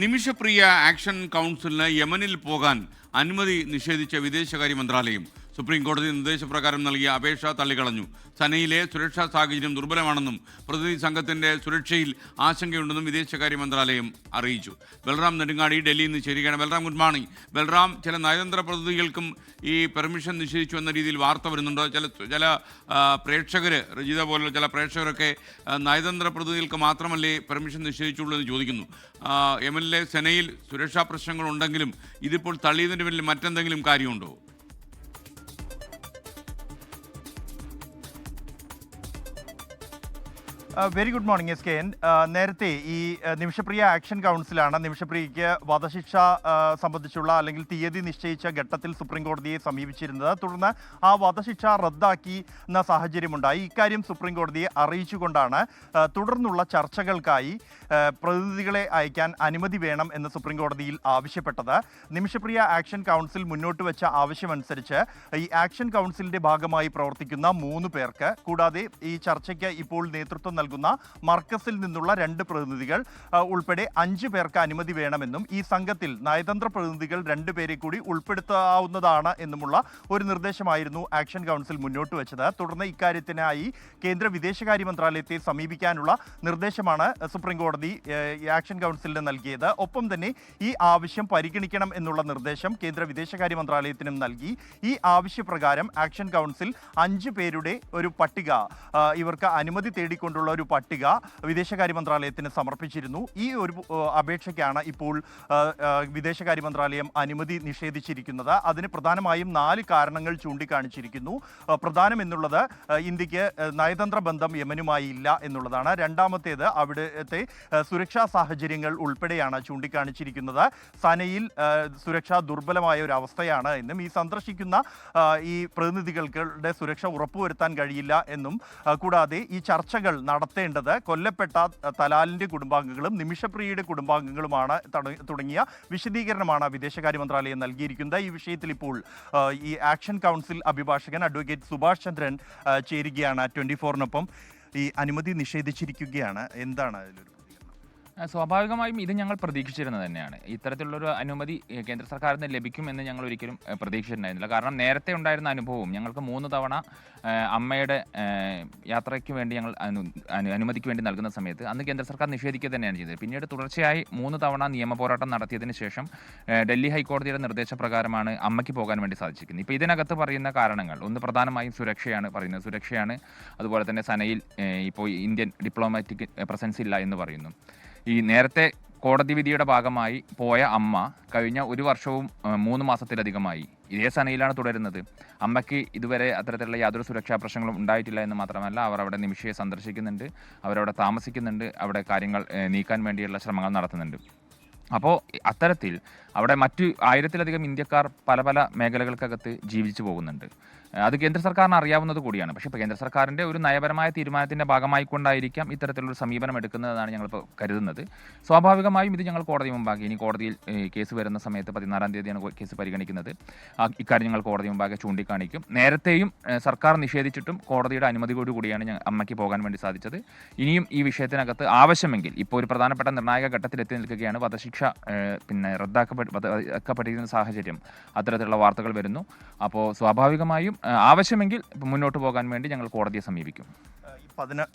Nimisha Priya action കൗൺസിലിന് യമനിൽ പോകാൻ അനുമതി നിഷേധിച്ച വിദേശകാര്യ മന്ത്രാലയം. സുപ്രീം കോടതി നിർദ്ദേശപ്രകാരം നൽകിയ അപേക്ഷ തള്ളിക്കളഞ്ഞു. സനയിലെ സുരക്ഷാ സാഹചര്യം ദുർബലമാണെന്നും പ്രതിനിധി സംഘത്തിന്റെ സുരക്ഷയിൽ ആശങ്കയുണ്ടെന്നും വിദേശകാര്യ മന്ത്രാലയം അറിയിച്ചു. ബൽറാം നെടുങ്ങാടി ഡൽഹിയിൽ നിന്ന് ചേരുകയാണ്. Balram good morning. ബൽറാം ചില നയതന്ത്ര പ്രതിനിധികൾക്കും ഈ പെർമിഷൻ നിഷേധിച്ചു എന്ന രീതിയിൽ വാർത്ത വരുന്നുണ്ട്. ചില ചില പ്രേക്ഷകർ രജിത പോലുള്ള ചില പ്രേക്ഷകരൊക്കെ നയതന്ത്ര പ്രതിനിധികൾക്ക് മാത്രമല്ലേ പെർമിഷൻ നിഷേധിച്ചുള്ളൂ എന്ന് ചോദിക്കുന്നു. എം എൽ എ സെനയിൽ സുരക്ഷാ പ്രശ്നങ്ങളുണ്ടെങ്കിലും ഇതിപ്പോൾ തള്ളിയതിന് പിന്നിൽ മറ്റെന്തെങ്കിലും കാര്യമുണ്ടോ? Very good morning S K N നേരത്തെ ഈ uh, നിമിഷപ്രിയ ആക്ഷൻ കൗൺസിലാണ് നിമിഷപ്രിയയ്ക്ക് വധശിക്ഷ uh, സംബന്ധിച്ചുള്ള അല്ലെങ്കിൽ തീയതി നിശ്ചയിച്ച ഘട്ടത്തിൽ സുപ്രീം കോടതിയെ സമീപിച്ചിരുന്നത്. തുടർന്ന് ആ വധശിക്ഷ റദ്ദാക്കി എന്ന സാഹചര്യമുണ്ടായി. ഇക്കാര്യം സുപ്രീം കോടതിയെ അറിയിച്ചുകൊണ്ടാണ് uh, തുടർന്നുള്ള ചർച്ചകൾക്കായി പ്രതിനിധികളെ അയക്കാൻ അനുമതി വേണം എന്ന് സുപ്രീം കോടതിയിൽ ആവശ്യപ്പെട്ടത്. നിമിഷപ്രിയ ആക്ഷൻ കൗൺസിൽ മുന്നോട്ട് വെച്ച ആവശ്യമനുസരിച്ച് ഈ ആക്ഷൻ കൗൺസിലിന്റെ ഭാഗമായി പ്രവർത്തിക്കുന്ന മൂന്ന് പേർക്ക് കൂടാതെ ഈ ചർച്ചയ്ക്ക് ഇപ്പോൾ നേതൃത്വം നൽകുന്ന മർക്കസിൽ നിന്നുള്ള രണ്ട് പ്രതിനിധികൾ ഉൾപ്പെടെ അഞ്ച് പേർക്ക് അനുമതി വേണമെന്നും ഈ സംഘത്തിൽ നയതന്ത്ര പ്രതിനിധികൾ രണ്ടുപേരെ കൂടി ഉൾപ്പെടുത്താവുന്നതാണ് എന്നുമുള്ള ഒരു നിർദ്ദേശമായിരുന്നു ആക്ഷൻ കൗൺസിൽ മുന്നോട്ട് വെച്ചത്. തുടർന്ന് ഇക്കാര്യത്തിനായി കേന്ദ്ര വിദേശകാര്യ മന്ത്രാലയത്തെ സമീപിക്കാനുള്ള നിർദ്ദേശമാണ് സുപ്രീം കോടതി ആക്ഷൻ കൗൺസിലിന് നൽകിയത്. ഒപ്പം തന്നെ ഈ ആവശ്യം പരിഗണിക്കണം എന്നുള്ള നിർദ്ദേശം കേന്ദ്ര വിദേശകാര്യ മന്ത്രാലയത്തിനും നൽകി. ഈ ആവശ്യപ്രകാരം ആക്ഷൻ കൗൺസിൽ അഞ്ച് പേരുടെ ഒരു പട്ടിക ഇവർക്ക് അനുമതി തേടിക്കൊണ്ടുള്ള ഒരു പട്ടിക വിദേശകാര്യ മന്ത്രാലയത്തിന് സമർപ്പിച്ചിരുന്നു. ഈ ഒരു അപേക്ഷയ്ക്കാണ് ഇപ്പോൾ വിദേശകാര്യ മന്ത്രാലയം അനുമതി നിഷേധിച്ചിരിക്കുന്നത്. അതിന് പ്രധാനമായും നാല് കാരണങ്ങൾ ചൂണ്ടിക്കാണിച്ചിരിക്കുന്നു. പ്രധാനം എന്നുള്ളത് ഇന്ത്യയ്ക്ക് നയതന്ത്ര ബന്ധം യമനുമായി ഇല്ല എന്നുള്ളതാണ്. രണ്ടാമത്തേത് അവിടുത്തെ സുരക്ഷാ സാഹചര്യങ്ങൾ ഉൾപ്പെടെയാണ് ചൂണ്ടിക്കാണിച്ചിരിക്കുന്നത്. സനയിൽ സുരക്ഷ ദുർബലമായ ഒരു അവസ്ഥയാണ് എന്നും ഈ സന്ദർശിക്കുന്ന ഈ പ്രതിനിധികൾക്കുടെ സുരക്ഷ ഉറപ്പുവരുത്താൻ കഴിയില്ല എന്നും കൂടാതെ ഈ ചർച്ചകൾ നടത്തേണ്ടത് കൊല്ലപ്പെട്ട തലാലിന്റെ കുടുംബാംഗങ്ങളും നിമിഷപ്രിയയുടെ കുടുംബാംഗങ്ങളുമാണ് തുടങ്ങിയ വിശദീകരണമാണ് വിദേശകാര്യ മന്ത്രാലയം നൽകിയിരിക്കുന്നത്. ഈ വിഷയത്തിൽ ഇപ്പോൾ ഈ ആക്ഷൻ കൗൺസിൽ അഭിഭാഷകൻ അഡ്വക്കേറ്റ് സുഭാഷ് ചന്ദ്രൻ ചേരുകയാണ് ട്വന്റി ഫോറിനൊപ്പം. ഈ അനുമതി നിഷേധിച്ചിരിക്കുകയാണ്. എന്താണ് അതിലൊരു സ്വാഭാവികമായും ഇത് ഞങ്ങൾ പ്രതീക്ഷിച്ചിരുന്നത് തന്നെയാണ്. ഇത്തരത്തിലുള്ളൊരു അനുമതി കേന്ദ്ര സർക്കാരിൽ നിന്ന് ലഭിക്കുമെന്ന് ഞങ്ങൾ ഒരിക്കലും പ്രതീക്ഷിച്ചിട്ടുണ്ടായിരുന്നില്ല. കാരണം നേരത്തെ ഉണ്ടായിരുന്ന അനുഭവവും ഞങ്ങൾക്ക് മൂന്ന് തവണ അമ്മയുടെ യാത്രയ്ക്ക് വേണ്ടി ഞങ്ങൾ അനു അനു- അനുമതിക്ക് വേണ്ടി നൽകുന്ന സമയത്ത് അന്ന് കേന്ദ്ര സർക്കാർ നിഷേധിക്കുക തന്നെയാണ് ചെയ്തത്. പിന്നീട് തുടർച്ചയായി മൂന്ന് തവണ നിയമ പോരാട്ടം നടത്തിയതിന് ശേഷം ഡൽഹി ഹൈക്കോടതിയുടെ നിർദ്ദേശപ്രകാരമാണ് അമ്മയ്ക്ക് പോകാൻ വേണ്ടി സാധിച്ചിരിക്കുന്നത്. ഇപ്പോൾ ഇതിനകത്ത് പറയുന്ന കാരണങ്ങൾ ഒന്ന് പ്രധാനമായും സുരക്ഷയാണ് പറയുന്നത്. സുരക്ഷയാണ് അതുപോലെ തന്നെ സനയിൽ ഇപ്പോൾ ഇന്ത്യൻ ഡിപ്ലോമാറ്റിക് പ്രസൻസ് ഇല്ല എന്ന് പറയുന്നു. ഈ നേരത്തെ കോടതി വിധിയുടെ ഭാഗമായി പോയ അമ്മ കഴിഞ്ഞ ഒരു വർഷവും മൂന്ന് മാസത്തിലധികമായി ഇതേ സനയിലാണ് തുടരുന്നത്. അമ്മയ്ക്ക് ഇതുവരെ അത്തരത്തിലുള്ള യാതൊരു സുരക്ഷാ പ്രശ്നങ്ങളും ഉണ്ടായിട്ടില്ല എന്ന് മാത്രമല്ല അവർ അവിടെ നിമിഷയെ സന്ദർശിക്കുന്നുണ്ട് അവരവിടെ താമസിക്കുന്നുണ്ട് അവിടെ കാര്യങ്ങൾ നീക്കാൻ വേണ്ടിയുള്ള ശ്രമങ്ങൾ നടത്തുന്നുണ്ട്. അപ്പോൾ അത്തരത്തിൽ അവിടെ മറ്റു ആയിരത്തിലധികം ഇന്ത്യക്കാർ പല പല മേഖലകൾക്കകത്ത് ജീവിച്ചു പോകുന്നുണ്ട്. അത് കേന്ദ്ര സർക്കാരിന് അറിയാവുന്നത് കൂടിയാണ്. പക്ഷേ കേന്ദ്ര സർക്കാരിന്റെ ഒരു നയപരമായ തീരുമാനത്തിന്റെ ഭാഗമായിക്കൊണ്ടായിരിക്കാം ഇത്തരത്തിലുള്ള സമീപനം എടുക്കുന്നതെന്നാണ് ഞങ്ങളിപ്പോൾ കരുതുന്നത്. സ്വാഭാവികമായും ഇത് ഞങ്ങൾ കോടതി മുമ്പാകെ ഇനി കോടതിയിൽ കേസ് വരുന്ന സമയത്ത് പതിനാറാം തീയതിയാണ് കേസ് പരിഗണിക്കുന്നത്. ഇക്കാര്യം ഞങ്ങൾ കോടതി മുമ്പാകെ ചൂണ്ടിക്കാണിക്കും. നേരത്തെയും സർക്കാർ നിഷേധിച്ചിട്ടും കോടതിയുടെ അനുമതിയോടു കൂടിയാണ് അമ്മയ്ക്ക് പോകാൻ വേണ്ടി സാധിച്ചത്. ഇനിയും ഈ വിഷയത്തിനകത്ത് ആവശ്യമെങ്കിൽ ഇപ്പോൾ ഒരു പ്രധാനപ്പെട്ട നിർണായക ഘട്ടത്തിലെത്തി നിൽക്കുകയാണ് വധശിക്ഷ പിന്നെ റദ്ദാക്കപ്പെട്ട് വധക്കപ്പെട്ടിരിക്കുന്ന സാഹചര്യം. അത്തരത്തിലുള്ള വാർത്തകൾ വരുന്നു. അപ്പോൾ സ്വാഭാവികമായും ആവശ്യമെങ്കിൽ മുന്നോട്ട് പോകാൻ വേണ്ടി ഞങ്ങൾ കോടതിയെ സമീപിക്കും. പതിന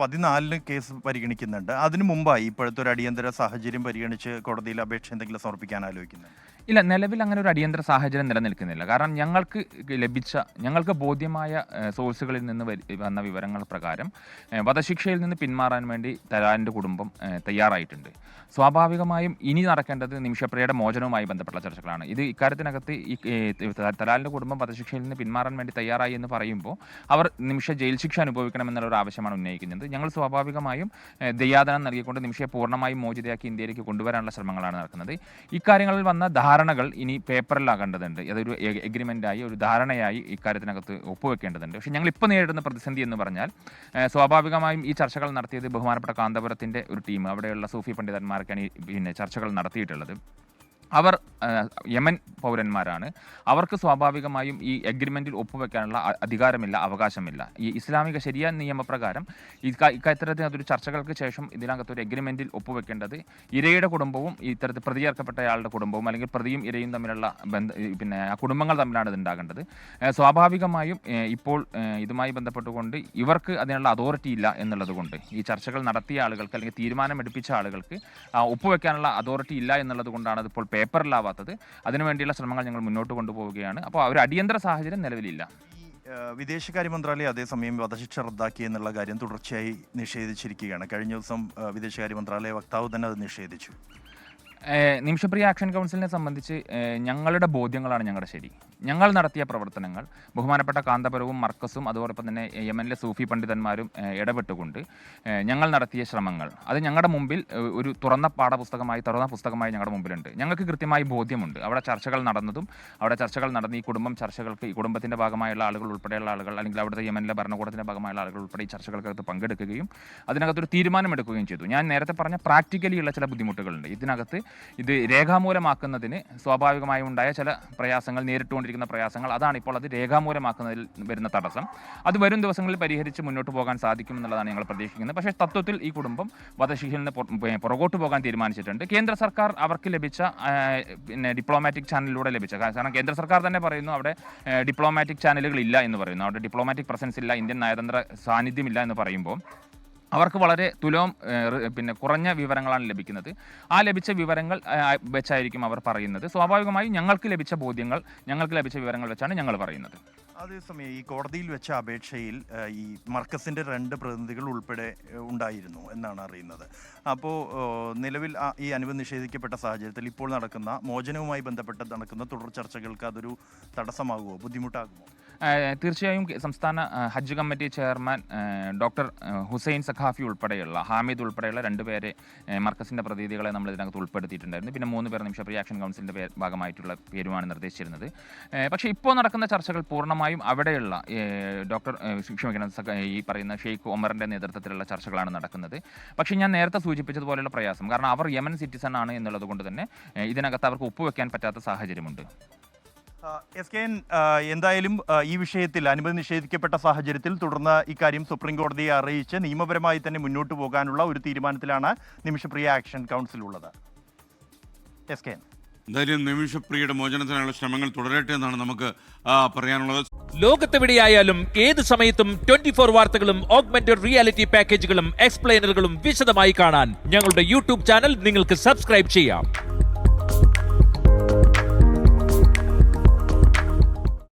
പതിനാലിന് കേസ് പരിഗണിക്കുന്നുണ്ട്. അതിനു മുമ്പായി ഇപ്പോഴത്തെ ഒരു അടിയന്തര സാഹചര്യം പരിഗണിച്ച് കോടതിയിൽ അപേക്ഷ എന്തെങ്കിലും സമർപ്പിക്കാൻ ആലോചിക്കുന്നുണ്ട്? ഇല്ല നിലവിൽ അങ്ങനെ ഒരു അടിയന്തര സാഹചര്യം നിലനിൽക്കുന്നില്ല. കാരണം ഞങ്ങൾക്ക് ലഭിച്ച ഞങ്ങൾക്ക് ബോധ്യമായ സോഴ്സുകളിൽ നിന്ന് വന്ന വിവരങ്ങൾ പ്രകാരം വധശിക്ഷയിൽ നിന്ന് പിന്മാറാൻ വേണ്ടി തലാലിന്റെ കുടുംബം തയ്യാറായിട്ടുണ്ട്. സ്വാഭാവികമായും ഇനി നടക്കേണ്ടത് നിമിഷപ്രിയയുടെ മോചനവുമായി ബന്ധപ്പെട്ട ചർച്ചകളാണ്. ഇത് ഇക്കാര്യത്തിനകത്ത് ഈ തലാലിന്റെ കുടുംബം വധശിക്ഷയിൽ നിന്ന് പിന്മാറാൻ വേണ്ടി തയ്യാറായി എന്ന് പറയുമ്പോൾ അവർ നിമിഷ ജയിൽ ശിക്ഷ അനുഭവിക്കണമെന്നുള്ള ഒരു ആവശ്യമാണ് ഉന്നയിക്കുന്നത്. ഞങ്ങൾ സ്വാഭാവികമായും ദയാദനം നൽകിക്കൊണ്ട് നിമിഷയെ പൂർണമായും മോചിതയാക്കി ഇന്ത്യയിലേക്ക് കൊണ്ടുവരാനുള്ള ശ്രമങ്ങളാണ് നടക്കുന്നത്. ഇക്കാര്യങ്ങളിൽ വന്ന ധാരണകൾ ഇനി പേപ്പറിലാകേണ്ടതുണ്ട്. അതൊരു എഗ്രിമെന്റായി ഒരു ധാരണയായി ഇക്കാര്യത്തിനകത്ത് ഒപ്പുവെക്കേണ്ടതുണ്ട്. പക്ഷേ ഞങ്ങൾ ഇപ്പോൾ നേരിടുന്ന പ്രതിസന്ധി എന്ന് പറഞ്ഞാൽ സ്വാഭാവികമായും ഈ ചർച്ചകൾ നടത്തിയത് ബഹുമാനപ്പെട്ട കാന്തപുരത്തിന്റെ ഒരു ടീം അവിടെയുള്ള സൂഫി പണ്ഡിതന്മാരൊക്കെയാണ് ഈ പിന്നെ ചർച്ചകൾ നടത്തിയിട്ടുള്ളത്. അവർ യമൻ പൗരന്മാരാണ്. അവർക്ക് സ്വാഭാവികമായും ഈ എഗ്രിമെന്റിൽ ഒപ്പുവെക്കാനുള്ള അധികാരമില്ല അവകാശമില്ല. ഈ ഇസ്ലാമിക ശരിയ നിയമപ്രകാരം ഇക്ക- ഇക്കാര്യത്തിൽ അതൊരു ചർച്ചകൾക്ക് ശേഷം ഇതിനകത്ത് ഒരു എഗ്രിമെന്റിൽ ഒപ്പുവെക്കേണ്ടത് ഇരയുടെ കുടുംബവും ഇത്തരത്തിൽ പ്രതിചേർക്കപ്പെട്ടയാളുടെ കുടുംബവും അല്ലെങ്കിൽ പ്രതിയും ഇരയും തമ്മിലുള്ള ബന്ധ പിന്നെ ആ കുടുംബങ്ങൾ തമ്മിലാണ് ഇത് ഉണ്ടാകേണ്ടത്. സ്വാഭാവികമായും ഇപ്പോൾ ഇതുമായി ബന്ധപ്പെട്ടുകൊണ്ട് ഇവർക്ക് അതിനുള്ള അതോറിറ്റി ഇല്ല എന്നുള്ളത് കൊണ്ട് ഈ ചർച്ചകൾ നടത്തിയ ആളുകൾക്ക് അല്ലെങ്കിൽ തീരുമാനമെടുപ്പിച്ച ആളുകൾക്ക് ഒപ്പുവെക്കാനുള്ള അതോറിറ്റി ഇല്ല എന്നുള്ളത് കൊണ്ടാണ് അതിപ്പോൾ പേപ്പറിലാവാത്തത്. അതിനുവേണ്ടിയുള്ള ശ്രമങ്ങൾ ഞങ്ങൾ മുന്നോട്ട് കൊണ്ടുപോവുകയാണ്. അപ്പോൾ ഒരു അടിയന്തര സാഹചര്യം നിലവിലില്ല. വിദേശകാര്യ മന്ത്രാലയം അതേസമയം വധശിക്ഷ റദ്ദാക്കി എന്നുള്ള കാര്യം തുടർച്ചയായി നിഷേധിച്ചിരിക്കുകയാണ്. കഴിഞ്ഞ ദിവസം വിദേശകാര്യ മന്ത്രാലയ വക്താവ് തന്നെ അത് നിഷേധിച്ചു. നിമിഷപ്രിയ ആക്ഷൻ കൗൺസിലിനെ സംബന്ധിച്ച് ഞങ്ങളുടെ ബോധ്യങ്ങളാണ് ഞങ്ങളുടെ ശരി. ഞങ്ങൾ നടത്തിയ പ്രവർത്തനങ്ങൾ ബഹുമാനപ്പെട്ട കാന്തപുരവും മർക്കസും അതോടൊപ്പം തന്നെ യമനിലെ സൂഫി പണ്ഡിതന്മാരും ഇടപെട്ടുകൊണ്ട് ഞങ്ങൾ നടത്തിയ ശ്രമങ്ങൾ. അത് ഞങ്ങളുടെ മുമ്പിൽ ഒരു തുറന്ന പാഠപുസ്തകമായി തുറന്ന പുസ്തകമായി ഞങ്ങളുടെ മുമ്പിലുണ്ട്. ഞങ്ങൾക്ക് കൃത്യമായി ബോധ്യമുണ്ട്. അവിടെ ചർച്ചകൾ നടന്നതും അവിടെ ചർച്ചകൾ നടന്ന് ഈ കുടുംബം ചർച്ചകൾക്ക് ഈ കുടുംബത്തിന്റെ ഭാഗമായുള്ള ആളുകൾ ഉൾപ്പെടെയുള്ള ആളുകൾ അല്ലെങ്കിൽ അവിടുത്തെ യമനിലെ ഭരണകൂടത്തിന്റെ ഭാഗമായുള്ള ആളുകൾ ഉൾപ്പെടെ ഈ ചർച്ചകൾക്കകത്ത് പങ്കെടുക്കുകയും അതിനകത്തൊരു തീരുമാനമെടുക്കുകയും ചെയ്തു. ഞാൻ നേരത്തെ പറഞ്ഞ പ്രാക്ടിക്കലിയുള്ള ചില ബുദ്ധിമുട്ടുകളുണ്ട്. ഇതിനകത്ത് ഇത് രേഖാമൂലമാക്കുന്നതിന് സ്വാഭാവികമായും ഉണ്ടായ ചില പ്രയാസങ്ങൾ നേരിട്ടുകൊണ്ടിരിക്കുന്ന പ്രയാസങ്ങൾ അതാണ് ഇപ്പോൾ അത് രേഖാമൂലമാക്കുന്നതിൽ വരുന്ന തടസ്സം. അത് വരും ദിവസങ്ങളിൽ പരിഹരിച്ച് മുന്നോട്ട് പോകാൻ സാധിക്കും എന്നുള്ളതാണ് ഞങ്ങൾ പ്രതീക്ഷിക്കുന്നത്. പക്ഷേ തത്വത്തിൽ ഈ കുടുംബം വധശിക്ഷയിൽ നിന്ന് പുറ- പുറകോട്ട് പോകാൻ തീരുമാനിച്ചിട്ടുണ്ട്. കേന്ദ്ര സർക്കാർ അവർക്ക് ലഭിച്ച പിന്നെ ഡിപ്ലോമാറ്റിക് ചാനലിലൂടെ ലഭിച്ച കാരണം കേന്ദ്ര സർക്കാർ തന്നെ പറയുന്നു അവിടെ ഡിപ്ലോമാറ്റിക് ചാനലുകൾ ഇല്ല എന്ന് പറയുന്നു. അവിടെ ഡിപ്ലോമാറ്റിക് പ്രസൻസ് ഇല്ല ഇന്ത്യൻ നയതന്ത്ര സാന്നിധ്യമില്ല എന്ന് പറയുമ്പോൾ അവർക്ക് വളരെ തുലോം പിന്നെ കുറഞ്ഞ വിവരങ്ങളാണ് ലഭിക്കുന്നത്. ആ ലഭിച്ച വിവരങ്ങൾ വെച്ചായിരിക്കും അവർ പറയുന്നത്. സ്വാഭാവികമായും ഞങ്ങൾക്ക് ലഭിച്ച ബോധ്യങ്ങൾ ഞങ്ങൾക്ക് ലഭിച്ച വിവരങ്ങൾ വെച്ചാണ് ഞങ്ങൾ പറയുന്നത്. അതേസമയം ഈ കോടതിയിൽ വെച്ച അപേക്ഷയിൽ ഈ മർക്കസിന്റെ രണ്ട് പ്രതിനിധികൾ ഉൾപ്പെടെ ഉണ്ടായിരുന്നു എന്നാണ് അറിയുന്നത്. അപ്പോൾ നിലവിൽ ഈ അനുമതി നിഷേധിക്കപ്പെട്ട സാഹചര്യത്തിൽ ഇപ്പോൾ നടക്കുന്ന മോചനവുമായി ബന്ധപ്പെട്ട് നടക്കുന്ന തുടർ ചർച്ചകൾക്ക് അതൊരു തടസ്സമാകുമോ? ബുദ്ധിമുട്ടാകുമോ? തീർച്ചയായും സംസ്ഥാന Hajj committee chairman doctor Hussain Sakhafi ഉൾപ്പെടെയുള്ള ഹാമിദ് ഉൾപ്പെടെയുള്ള രണ്ടുപേരെ മർക്കസിന്റെ പ്രതിനിധികളെ നമ്മൾ ഇതിനകത്ത് ഉൾപ്പെടുത്തിയിട്ടുണ്ടായിരുന്നു. പിന്നെ മൂന്ന് പേർ നിമിഷ പ്രിയാക്ഷൻ കൗൺസിലിന്റെ ഭാഗമായിട്ടുള്ള പേരുമാണ് നിർദ്ദേശിച്ചിരുന്നത്. പക്ഷേ ഇപ്പോൾ നടക്കുന്ന ചർച്ചകൾ പൂർണമായും അവിടെയുള്ള ഡോക്ടർ ക്ഷമിക്കണം ഈ പറയുന്ന ഷെയ്ഖ് ഒമറിന്റെ നേതൃത്വത്തിലുള്ള ചർച്ചകളാണ് നടക്കുന്നത്. പക്ഷേ ഞാൻ നേരത്തെ സൂചിപ്പിച്ചതുപോലെയുള്ള പ്രയാസം കാരണം അവർ യമൻ സിറ്റിസൺ ആണ് എന്നുള്ളത് കൊണ്ട് തന്നെ ഇതിനകത്ത് അവർക്ക് ഒപ്പുവെക്കാൻ പറ്റാത്ത സാഹചര്യമുണ്ട്. എസ് കെ എൻ എന്തായാലും ഈ വിഷയത്തിൽ അനുമതി നിഷേധിക്കപ്പെട്ട സാഹചര്യത്തിൽ തുടർന്ന് ഇക്കാര്യം സുപ്രീം കോടതിയെ അറിയിച്ച് നിയമപരമായി തന്നെ മുന്നോട്ട് പോകാനുള്ള ഒരു തീരുമാനത്തിലാണ് നിമിഷപ്രിയ ആക്ഷൻ കൗൺസിൽ ഉള്ളത് എസ് കെ എൻ. എന്തായാലും നിമിഷപ്രിയയുടെ മോചനത്തിനുള്ള ശ്രമങ്ങൾ തുടരട്ടെ എന്നാണ് നമുക്ക് പറയാനുള്ളത്. ലോകത്തെവിടെയായാലും ഏത് സമയത്തും ട്വന്റി ഫോർ വാർത്തകളും ഓഗ്മെന്റഡ് റിയാലിറ്റി പാക്കേജുകളും എക്സ്പ്ലെയിനറുകളും വിശദമായി കാണാൻ ഞങ്ങളുടെ യൂട്യൂബ് ചാനൽ നിങ്ങൾക്ക് സബ്സ്ക്രൈബ് ചെയ്യാം.